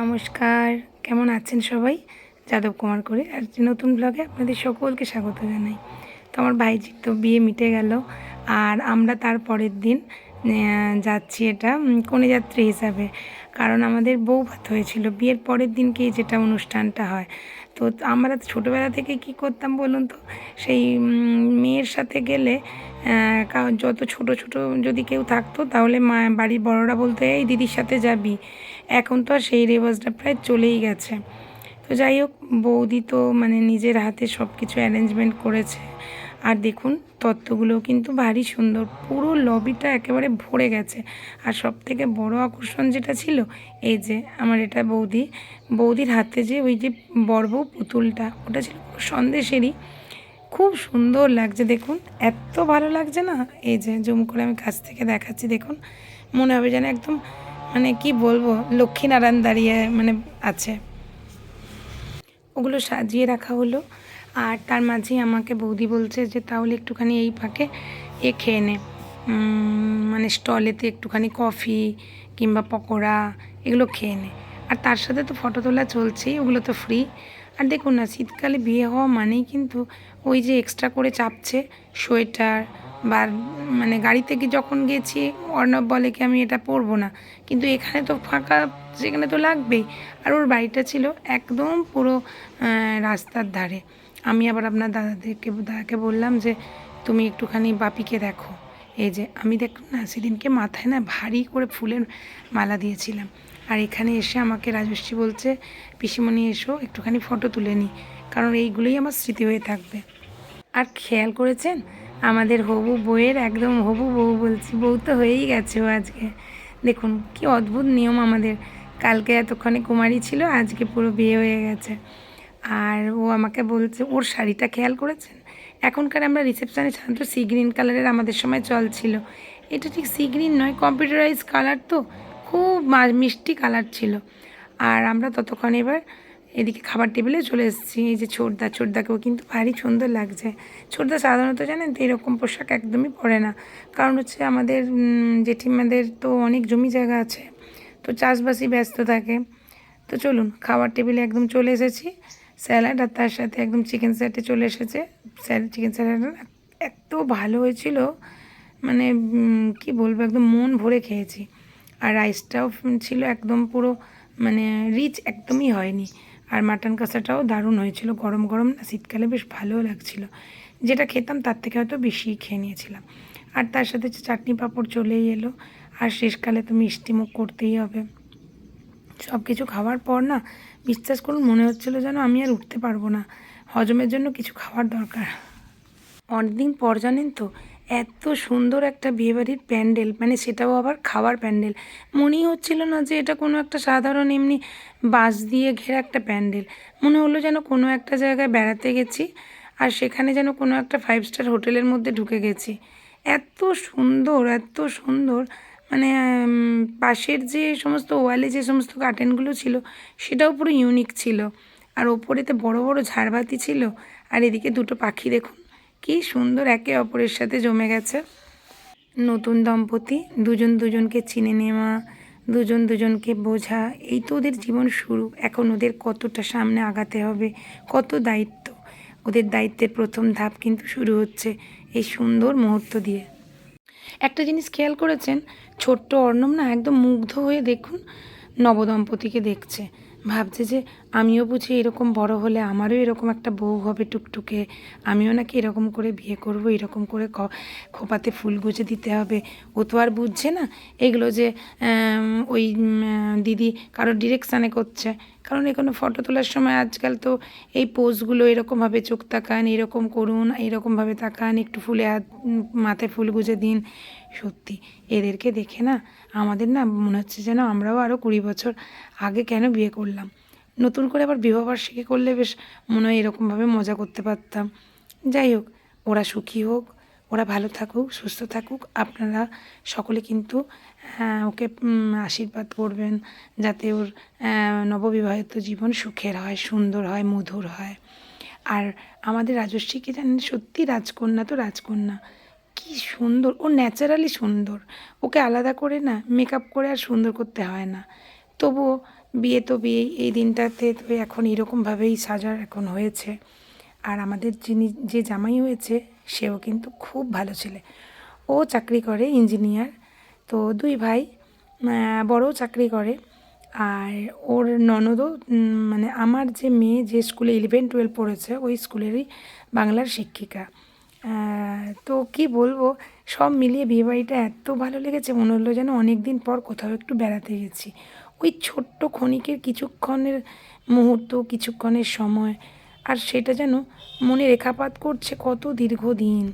নমস্কার। কেমন আছেন সবাই? যাদব কুমার করে। আর নতুন ব্লগে আপনাদের সকলকে স্বাগত জানাই। তো আমার ভাইজির তো বিয়ে মিটে গেল। আর আমরা তার পরের দিন যাচ্ছি এটা কনে যাত্রী হিসাবে। কারণ আমাদের বউ ভাত হয়েছিল। বিয়ের পরের দিনকেই যেটা অনুষ্ঠানটা হয়। তো আমরা ছোটোবেলা থেকে কি করতাম বলুন তো? সেই মেয়ের সাথে গেলে যত ছোট ছোট যদি কেউ থাকতো, তাহলে মা, বাড়ির বড়রা বলতো, এই দিদির সাথে যাবি। এখন তো আর সেই রেওয়াজটা প্রায় চলেই গেছে। তো যাই হোক, বৌদি তো মানে নিজের হাতে সব কিছু অ্যারেঞ্জমেন্ট করেছে। আর দেখুন, তত্ত্বগুলোও কিন্তু ভারী সুন্দর। পুরো লবিটা একেবারে ভরে গেছে। আর সব থেকে বড় আকর্ষণ যেটা ছিল, এই যে আমার এটা বৌদি, বৌদির হাতে যে ওই যে বড় বউ পুতুলটা, ওটা ছিল সন্দেশেরই। খুব সুন্দর লাগছে, দেখুন। এত ভালো লাগছে না? এই যে জুম করে আমি কাছ থেকে দেখাচ্ছি, দেখুন। মনে হবে যেন একদম মানে কি বলব, লক্ষ্মীনারায়ণ দাঁড়িয়ে মানে আছে। ওগুলো সাজিয়ে রাখা হলো। আর তার মাঝেই আমাকে বৌদি বলছে যে, তাহলে একটুখানি এই ফাঁকে এ খেয়ে নে। মানে স্টলেতে একটুখানি কফি কিংবা পকোড়া এগুলো খেয়ে নে। আর তার সাথে তো ফটো তোলা চলছেই, ওগুলো তো ফ্রি। আর দেখুন না, শীতকালে বিয়ে হওয়া মানেই কিন্তু ওই যে এক্সট্রা করে চাপছে সোয়েটার বা মানে গাড়ি থেকে যখন গেছি, অর্ণব বলে কি আমি এটা পরবো না। কিন্তু এখানে তো ফাঁকা, সেখানে তো লাগবেই। আর ওর বাড়িটা ছিল একদম পুরো রাস্তার ধারে। আমি আবার আপনার দাদাদেরকে, দাদাকে বললাম যে, তুমি একটুখানি বাপিকে দেখো। এই যে, আমি দেখুন না, সেদিনকে মাথায় না ভারী করে ফুলের মালা দিয়েছিলাম। আর এখানে এসে আমাকে রাজশ্রী বলছে, পিসিমণি, এসো, একটুখানি ফটো তুলে নিই কারণ এইগুলোই আমার স্মৃতি হয়ে থাকবে। আর খেয়াল করেছেন? আমাদের হবু বউয়ের একদম হবু বউ বলছি, বউ তো হয়েই গেছে ও আজকে। দেখুন, কি অদ্ভুত নিয়ম আমাদের। কালকে এতক্ষণে কুমারী ছিল, আজকে পুরো বিয়ে হয়ে গেছে। আর ও আমাকে বলছে, ওর শাড়িটা খেয়াল করেছেন? এখনকার আমরা রিসেপশানে সাধারণত সি গ্রিন কালারের আমাদের সময় চল ছিল এটা ঠিক সি গ্রিন নয় কম্পিউটারাইজ কালার তো। খুব মিষ্টি কালার ছিল। আর আমরা ততক্ষণ এবার এদিকে খাবার টেবিলে চলে এসেছি। এই যে ছোটদা, ছোটদাকেও কিন্তু ভারী সুন্দর লাগছে। ছোটদা সাধারণত জানেন তো এরকম পোশাক একদমই পরে না। কারণ হচ্ছে আমাদের জেঠিমাদের তো অনেক জমি জায়গা আছে। তো চাষবাসই ব্যস্ত থাকে। তো চলুন, খাবার টেবিলে একদম চলে এসেছি। স্যালাড আর তার সাথে একদম চিকেন স্যাটে চলে এসেছে। স্যালাড, চিকেন স্যালাড এত ভালো হয়েছিল মানে কি বলব, একদম মন ভরে খেয়েছি। আর রাইসটাও ছিল একদম পুরো মানে রিচ একদমই হয়নি। আর মাটন কষাটাও দারুণ হয়েছিল, গরম গরম না, শীতকালে বেশ ভালোও লাগছিল। যেটা খেতাম তার থেকে হয়তো বেশিই খেয়ে নিয়েছিলাম। আর তার সাথে চাটনি পাঁপড় চলেই এলো। আর শেষকালে তো মিষ্টি মুখ করতেই হবে। সব কিছু খাওয়ার পর না বিশ্বাস করুন, মনে হচ্ছিল যেন আমি আর উঠতে পারব না। হজমের জন্য কিছু খাওয়ার দরকার। অনেকদিন পর জানেন তো, এত সুন্দর একটা বিয়েবাড়ির প্যান্ডেল মানে সেটাও আবার খাওয়ার প্যান্ডেল। মনেই হচ্ছিল না যে এটা কোনো একটা সাধারণ এমনি বাঁশ দিয়ে ঘেরা একটা প্যান্ডেল। মনে হলো যেন কোনো একটা জায়গায় বেড়াতে গেছি আর সেখানে যেন কোনো একটা ফাইভ স্টার হোটেলের মধ্যে ঢুকে গেছি। এত সুন্দর এত সুন্দর মানে পাশের যে সমস্ত ওয়ালে যে সমস্ত কার্টেনগুলো ছিল, সেটাও পুরো ইউনিক ছিল। আর ওপরেতে বড় বড় ঝাড়বাতি ছিল। আর এদিকে দুটো পাখি দেখুন, কি সুন্দর একে অপরের সাথে জমে গেছে। নতুন দম্পতি, দুজন দুজনকে চিনে নেওয়া, দুজন দুজনকে বোঝা, এই তো ওদের জীবন শুরু। এখন ওদের কতটা সামনে আগাতে হবে, কত দায়িত্ব। ওদের দায়িত্বের প্রথম ধাপ কিন্তু শুরু হচ্ছে এই সুন্দর মুহূর্ত দিয়ে। একটা জিনিস খেয়াল করেছেন ছোট্ট অর্ণব না একদম মুগ্ধ হয়ে দেখুন নবদম্পতিকে দেখছে। ভাবছে যে আমিও বুঝি এরকম বড় হলে আমারও এরকম একটা বউ হবে টুকটুকে। আমিও নাকি এরকম করে বিয়ে করব, এরকম করে খোপাতে ফুল গুজে দিতে হবে। ও তো আর বুঝছে না এগুলো যে ওই দিদি কারোর ডিরেকশানে করছে। কারণ এখানে ফটো তোলার সময় আজকাল তো এই পোজগুলো এরকমভাবে চোখ তাকান, এরকম করুন এরকমভাবে তাকান, একটু ফুলে হাত মাথায় ফুল গুজে দিন। সত্যি, এদেরকে দেখে না আমাদের না মনে হচ্ছে যেন আমরাও আরও কুড়ি বছর আগে কেন বিয়ে করলাম। নতুন করে আবার বিবাহবার্ষিকী করলে বেশ মনে হয় এরকমভাবে মজা করতে পারতাম। যাই হোক, ওরা সুখী হোক, ওরা ভালো থাকুক, সুস্থ থাকুক, আপনারা সকলে কিন্তু ওকে আশীর্বাদ করবেন যাতে ওর নববিবাহিত জীবন সুখের হয়, সুন্দর হয়, মধুর হয়। আর আমাদের রাজস্বীকে জানেন? সত্যি রাজকন্যা তো রাজকন্যা। কি সুন্দর, ও ন্যাচারালি সুন্দর। ওকে আলাদা করে না মেকআপ করে আর সুন্দর করতে হয় না। তবুও বিয়ে তো বিয়েই, এই দিনটাতে তো এখন এরকমভাবেই সাজার এখন হয়েছে। আর আমাদের যিনি, যে জামাই হয়েছে, সেও কিন্তু খুব ভালো ছেলে। ও চাকরি করে ইঞ্জিনিয়ার তো দুই ভাই বড়ও চাকরি করে। আর ওর ননদও মানে আমার যে মেয়ে যে স্কুলে ইলেভেন টুয়েলভ পড়েছে, ওই স্কুলেরই বাংলার শিক্ষিকা। তো কি বলব? সব মিলিয়ে বিয়েবাড়িটা এত ভালো লেগেছে, মনে হলো যেন অনেক দিন পর কোথাও একটু বেড়াতে গেছি। ওই ছোট্ট ক্ষণিকের কিছুক্ষণের মুহূর্ত, কিছুক্ষণের সময়, আর সেটা যেন মনে রেখাপাত করছে কত দীর্ঘদিন।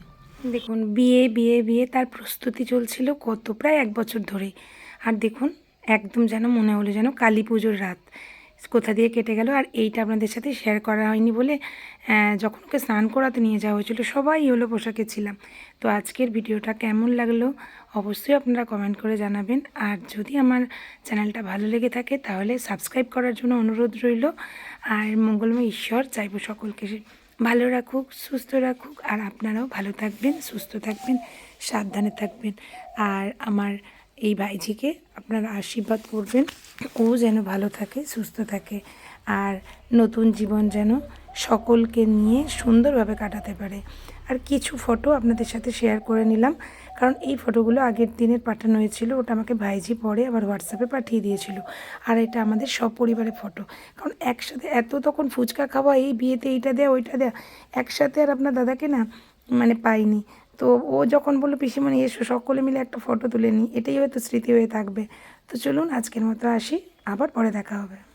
দেখুন, বিয়ে বিয়ে বিয়ে, তার প্রস্তুতি চলছিল কত, প্রায় এক বছর ধরে। আর দেখুন, একদম যেন মনে হলো যেন কালী পুজোর রাত। কোথা দিয়ে কেটে গেল আর এইটা আপনাদের সাথে শেয়ার করা হয়নি বলে যখন ওকে স্নান করাতে নিয়ে যাওয়া হয়েছিল, সবাই হলো পোশাকে ছিলাম। তো আজকের ভিডিওটা কেমন লাগল অবশ্যই আপনারা কমেন্ট করে জানাবেন। আর যদি আমার চ্যানেলটা ভালো লেগে থাকে, তাহলে সাবস্ক্রাইব করার জন্য অনুরোধ রইল। আর মঙ্গলময় ঈশ্বর চাইব সকলকে ভালো রাখুক, সুস্থ রাখুক, আর আপনারাও ভালো থাকবেন, সুস্থ থাকবেন, সাবধানে থাকবেন। আর আমার এই ভাইজিকে আপনারা আশীর্বাদ করবেন। ও যেন ভালো থাকে, সুস্থ থাকে আর নতুন জীবন যেন সকলকে নিয়ে সুন্দরভাবে কাটাতে পারে। আর কিছু ফটো আপনাদের সাথে শেয়ার করে নিলাম, কারণ এই ফটোগুলো আগের দিনের পাঠানো হয়েছিল, ওটা আমাকে ভাইজি পরে আবার হোয়াটসঅ্যাপে পাঠিয়ে দিয়েছিল। আর এটা আমাদের সপরিবারের ফটো। কারণ একসাথে এত তখন ফুচকা খাওয়া, এই বিয়েতে এইটা দেয়া, ওইটা দেয়া, একসাথে আর আপনার দাদাকে না মানে পাইনি। তো ও যখন বলল, পিসিমণি, এসো, সকলে মিলে একটা ফটো তুলে নিই। এটাই হয়তো স্মৃতি হয়ে থাকবে। তো চলুন, আজকের মতো আসি। আবার পরে দেখা হবে।